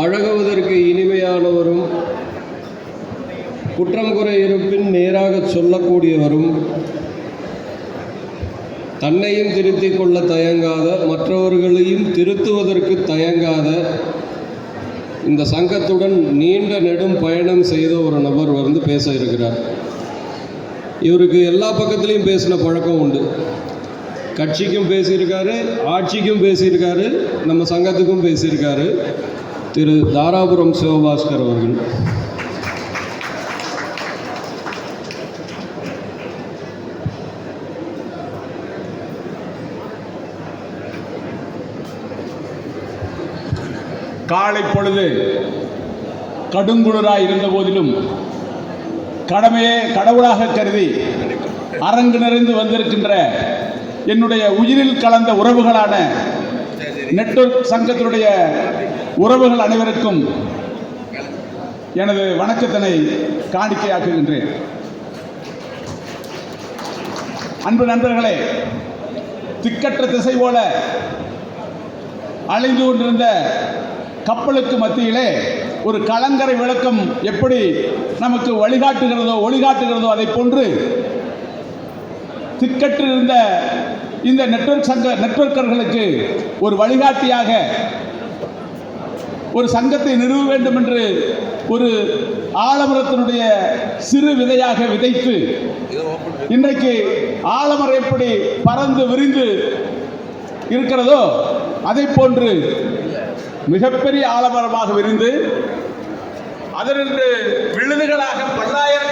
பழகுவதற்கு இனிமையானவரும் குற்றம் குறை இருப்பின் நேராக சொல்லக்கூடியவரும் தன்னையும் திருத்திக் கொள்ள தயங்காத மற்றவர்களையும் திருத்துவதற்கு தயங்காத இந்த சங்கத்துடன் நீண்ட நெடும் பயணம் செய்த ஒரு நபர் வந்து பேச இருக்கிறார். இவருக்கு எல்லா பக்கத்துலேயும் பேசின பழக்கம் உண்டு. கட்சிக்கும் பேசியிருக்காரு ஆட்சிக்கும் பேசியிருக்காரு நம்ம சங்கத்துக்கும் பேசியிருக்காரு. திரு தாராபுரம் சிவபாஸ்கர் அவர்கள். காலை பொழுது கடுங்குளிராய் இருந்த போதிலும் கடமையே கடவுளாக கருதி அரங்கு நிறைந்து வந்திருக்கின்ற என்னுடைய உயிரில் கலந்த உறவுகளான நெட்வொர்க் சங்கத்தினுடைய உறவுகள் அனைவருக்கும் எனது வணக்கத்தினை காணிக்கையாக்குகின்றேன். அன்பு நண்பர்களே திக்கற்ற திசை போல அலைந்து கொண்டிருந்த கப்பலுக்கு மத்தியிலே ஒரு கலங்கரை விளக்கம் எப்படி நமக்கு வழிகாட்டுகிறதோ ஒளிகாட்டுகிறதோ அதை போன்று திக்கற்று இருந்த இந்த நெட்வொர்க் சங்க நெட்வொர்க்கர்களுக்கு ஒரு வழிகாட்டியாக ஒரு சங்கத்தை நிறுவ வேண்டும் என்று ஒரு ஆலமரத்தினுடைய சிறு விதையாக விதைத்து இன்றைக்கு ஆலமரம் எப்படி பறந்து விரிந்து இருக்கிறதோ அதை போன்று மிகப்பெரிய ஆலமரமாக விரிந்து அதனின்று விழுதுகளாக பல்லாயிரம்